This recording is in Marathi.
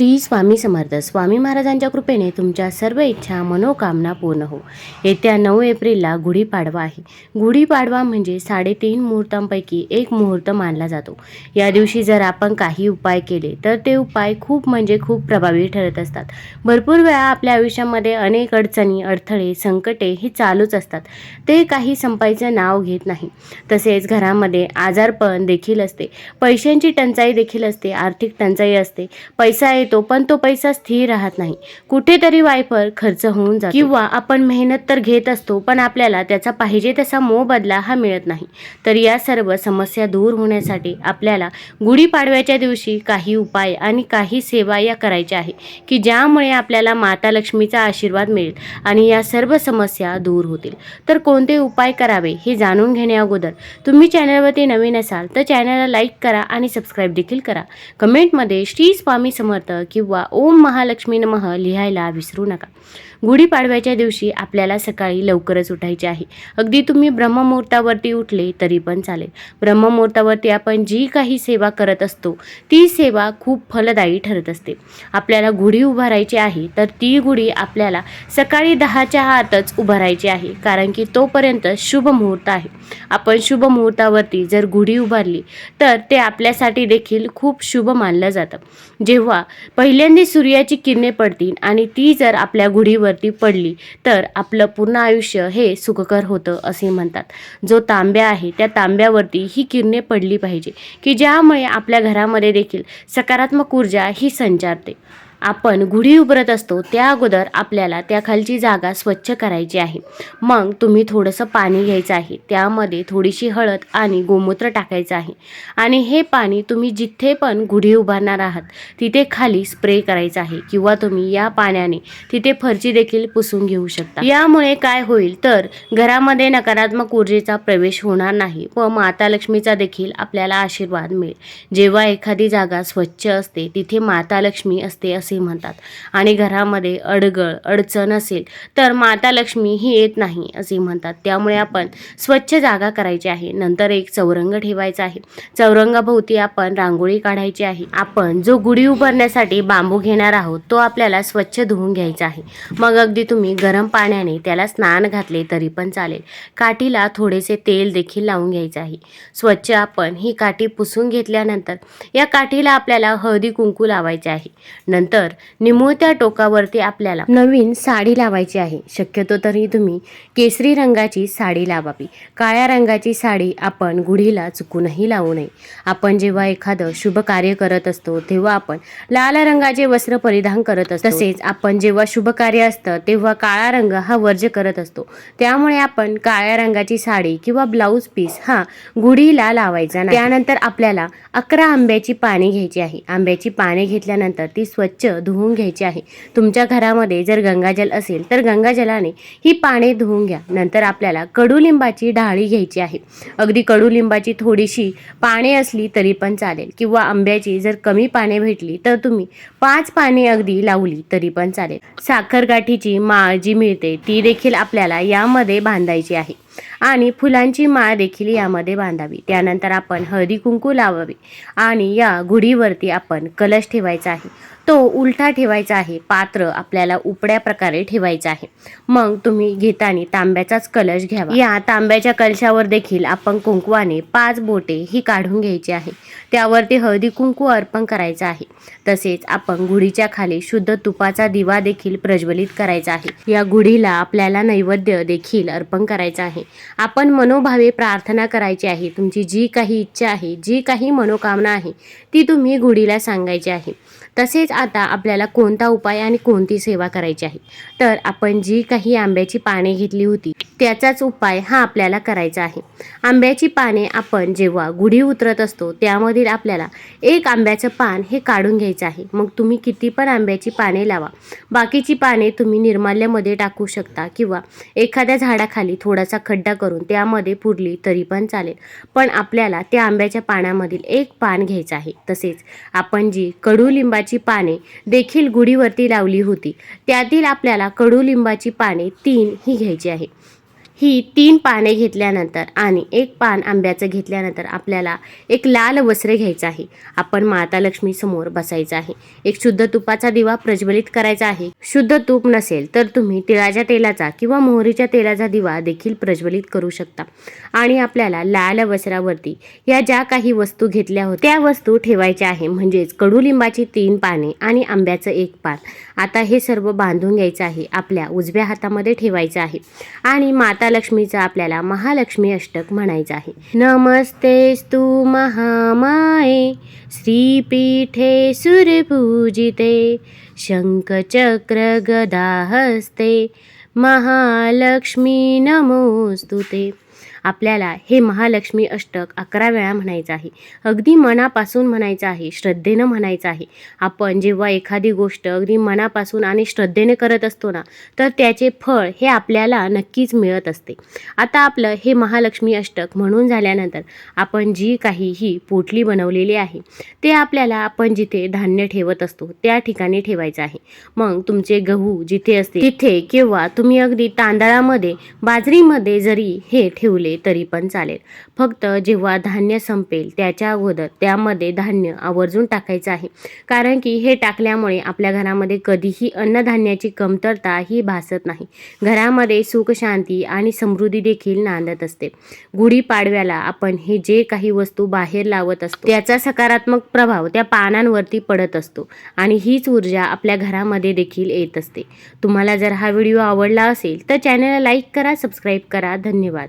श्री स्वामी समर्थ. स्वामी महाराजांच्या कृपेने तुमच्या सर्व इच्छा मनोकामना पूर्ण हो. येत्या नऊ एप्रिलला गुढीपाडवा आहे. गुढीपाडवा म्हणजे साडेतीन मुहूर्तांपैकी एक मुहूर्त मानला जातो. या दिवशी जर आपण काही उपाय केले तर ते उपाय खूप म्हणजे खूप प्रभावी ठरत असतात. भरपूर वेळा आपल्या आयुष्यामध्ये अनेक अडचणी अडथळे संकटे ही चालूच असतात. ते काही संपायचं नाव घेत नाही. तसेच घरामध्ये आजारपण देखील असते. पैशांची टंचाई देखील असते. आर्थिक टंचाई असते. पैसा येतो पण तो पैसा स्थिर राहत नाही. कुठेतरी वायफर खर्च होऊन जातो. किंवा आपण मेहनत तर घेत असतो पण आपल्याला त्याचा पाहिजे तसा मोबदला हा मिळत नाही. तर या सर्व समस्या दूर होण्यासाठी आपल्याला गुढीपाडव्याच्या दिवशी काही उपाय आणि काही सेवा या करायच्या आहे की ज्यामुळे आपल्याला माता लक्ष्मीचा आशीर्वाद मिळेल आणि या सर्व समस्या दूर होतील. तर कोणते उपाय करावे हे जाणून घेण्या अगोदर तुम्ही चॅनलवरती नवीन असाल तर चॅनलला लाईक करा आणि सबस्क्राईब देखील करा. कमेंटमध्ये श्री स्वामी समर्थ किंवा ओम महालक्ष्मी नमः लिहायला विसरू नका. गुढीपाडव्याच्या दिवशी आपल्याला सकाळी लवकरच उठायचे आहे. अगदी तुम्ही ब्रह्ममुहूर्तावरती उठले तरी पण चालेल. ब्रह्ममुहूर्तावरती आपण जी काही सेवा करत असतो ती सेवा खूप फलदायी ठरत असते. आपल्याला गुढी उभारायची आहे तर ती गुढी आपल्याला सकाळी दहाच्या आतच उभारायची आहे कारण की तोपर्यंत शुभ मुहूर्त आहे. आपण शुभ मुहूर्तावरती जर गुढी उभारली तर ते आपल्यासाठी देखील खूप शुभ मानलं जातं. जेव्हा पहिल्यांदा सूर्याची किरणे पडतील आणि ती जर आपल्या गुढीवरती पडली तर आपलं पूर्ण आयुष्य हे सुखकर होतं असे म्हणतात. जो तांब्या आहे त्या तांब्यावरती ही किरणे पडली पाहिजे की ज्यामुळे आपल्या घरामध्ये देखील सकारात्मक ऊर्जा ही संचारते. आपण गुढी उभारत असतो त्या अगोदर आपल्याला त्या खालची जागा स्वच्छ करायची आहे. मग तुम्ही थोडंसं पाणी घ्यायचं आहे. त्यामध्ये थोडीशी हळद आणि गोमूत्र टाकायचं आहे. आणि हे पाणी तुम्ही जिथे पण गुढी उभारणार आहात तिथे खाली स्प्रे करायचं आहे किंवा तुम्ही या पाण्याने तिथे फरची देखील पुसून घेऊ शकता. यामुळे काय होईल तर घरामध्ये नकारात्मक ऊर्जेचा प्रवेश होणार नाही व माता लक्ष्मीचा देखील आपल्याला आशीर्वाद मिळेल. जेव्हा एखादी जागा स्वच्छ असते तिथे माता लक्ष्मी असते असे म्हणतात. आणि घरामध्ये अडगळ अडचण असेल तर माता लक्ष्मी ही येत नाही असे म्हणतात. त्यामुळे आपण स्वच्छ जागा करायची आहे. नंतर एक चौरंग ठेवायचा आहे. चौरंगाभोवती आपण रांगोळी काढायची आहे. आपण जो गुढी उभारण्यासाठी बांबू घेणार आहोत तो आपल्याला स्वच्छ धुवून घ्यायचा आहे. मग अगदी तुम्ही गरम पाण्याने त्याला स्नान घातले तरी पण चालेल. काठीला थोडेसे तेल देखील लावून घ्यायचे आहे. स्वच्छ आपण ही काठी पुसून घेतल्यानंतर या काठीला आपल्याला हळदी कुंकू लावायचे आहे. नंतर निमुळत्या टोकावरती आपल्याला नवीन साडी लावायची आहे. शक्यतो तरी तुम्ही केसरी रंगाची साडी लावावी. काळ्या रंगाची साडी आपण गुढीला चुकूनही लावू नये. आपण जेव्हा एखादं शुभ कार्य करत असतो तेव्हा आपण लाल रंगाचे वस्त्र परिधान करत असतो. तसेच आपण जेव्हा शुभ कार्य असतं तेव्हा काळा रंग हा वर्ज करत असतो. त्यामुळे आपण काळ्या रंगाची साडी किंवा ब्लाऊज पीस हा गुढीला लावायचा त्यानंतर आपल्याला अकरा आंब्याची पाने घ्यायची आहे. आंब्याची पाने घेतल्यानंतर ती स्वच्छ धुवून घ्यायची आहे. तुमच्या घरामध्ये जर गंगाजल असेल तर गंगाजलाने ही पाने धुवून घ्या. नंतर आपल्याला कडुलिंबाची डाळी घ्यायची आहे. अगदी कडुलिंबाची थोडीशी पाने असली तरी पण चालेल. किंवा आंब्याची जर कमी पाने भेटली तर तुम्ही पाच पाने अगदी लावली तरी पण चालेल. साखरगाठीची माळ जी मिळते ती देखील आपल्याला यामध्ये बांधायची आहे. आणि फुलांची माळ देखील यामध्ये बांधावी. त्यानंतर आपण हळदी कुंकू लावावी आणि या गुढीवरती आपण कलश ठेवायचा आहे. तो उलटा ठेवायचा आहे. पात्र आपल्याला उपड्या प्रकारे ठेवायचं आहे. मग तुम्ही घेताना तांब्याचाच कलश घ्यावा. या तांब्याच्या कलशावर देखील आपण कुंकवाने पाच बोटे ही काढून घ्यायची आहे. त्यावरती हळदी कुंकू अर्पण करायचं आहे. तसेच आपण गुढीच्या खाली शुद्ध तुपाचा दिवा देखील प्रज्वलित करायचा आहे. या गुढीला आपल्याला नैवेद्य देखील अर्पण करायचं आहे. आपण मनोभावे प्रार्थना करायची आहे. तुमची जी काही इच्छा आहे जी काही मनोकामना आहे ती तुम्ही गुढीला सांगायची आहे. तसेच आता आपल्याला कोणता उपाय आणि कोणती सेवा करायची आहे? तर आपण जी काही आंब्याची पाने घेतली होती त्याचाच उपाय हा आपल्याला करायचा आहे. आंब्याची पाने आपण जेव्हा गुढी उतरत असतो त्यामधील आपल्याला एक आंब्याचं पान हे काढून घ्यायचं आहे. मग तुम्ही किती पण आंब्याची पाने लावा. बाकीची पाने तुम्ही निर्माल्यामध्ये टाकू शकता किंवा एखाद्या झाडाखाली थोडासा खड्डा करून त्यामध्ये पुरली तरी पण चालेल. पण आपल्याला त्या आंब्याच्या पानामधील एक पान घ्यायचं आहे. तसेच आपण जी कडुलिंबाची पाने देखील गुढीवरती लावली होती त्यातील आपल्याला कडुलिंबाची पाने तीन ही घ्यायची आहे. ही तीन पाने घेतल्यानंतर आणि एक पान आंब्याचं घेतल्यानंतर आपल्याला एक लाल वस्त्र घ्यायचं आहे. आपण माता लक्ष्मी समोर बसायचं आहे. एक शुद्ध तुपाचा दिवा प्रज्वलित करायचा आहे. शुद्ध तूप नसेल तर तुम्ही तिळाच्या तेलाचा किंवा मोहरीच्या तेलाचा दिवा देखील प्रज्वलित करू शकता. आणि आपल्याला लाल वस्त्रावरती या ज्या काही वस्तू घेतल्या होत्या त्या वस्तू ठेवायच्या आहे. म्हणजेच कडुलिंबाची तीन पाने आणि आंब्याचं एक पान. आता हे सर्व बांधून घ्यायचं आहे. आपल्या उजव्या हातामध्ये ठेवायचं आहे. आणि माता लक्ष्मीचं आपल्याला महालक्ष्मी अष्टक म्हणायचं आहे. नमस्तेस्तु महामाये श्रीपीठे सुरपूजिते शङ्खचक्र गदाहस्ते महालक्ष्मी नमोस्तुते. आपल्याला हे महालक्ष्मी अष्टक अकरा वेळा म्हणायचं आहे. अगदी मनापासून म्हणायचं आहे श्रद्धेनं म्हणायचं आहे. आपण जेव्हा एखादी गोष्ट अगदी मनापासून आणि श्रद्धेने करत असतो ना तर त्याचे फळ हे आपल्याला नक्कीच मिळत असते. आता आपलं हे महालक्ष्मी अष्टक म्हणून झाल्यानंतर आपण जी काही ही पोटली बनवलेली आहे ते आपल्याला आपण जिथे धान्य ठेवत असतो त्या ठिकाणी ठेवायचं आहे. मग तुमचे गहू जिथे असते तिथे किंवा तुम्ही अगदी तांदळामध्ये बाजरीमध्ये जरी हे ठेव ठेवले तरी पण चालेल. फक्त जेव्हा धान्य संपेल त्याच्या अगोदर त्यामध्ये धान्य आवर्जून टाकायचं आहे. कारण की हे टाकल्यामुळे आपल्या घरामध्ये कधीही अन्नधान्याची कमतरता ही भासत नाही. घरामध्ये सुख शांती आणि समृद्धी देखील नांदत असते. गुढीपाडव्याला आपण हे जे काही वस्तू बाहेर लावत असतो त्याचा सकारात्मक प्रभाव त्या पानांवरती पडत असतो आणि हीच ऊर्जा आपल्या घरामध्ये देखील येत असते. तुम्हाला जर हा व्हिडिओ आवडला असेल तर चॅनलला लाईक करा सबस्क्राईब करा. धन्यवाद.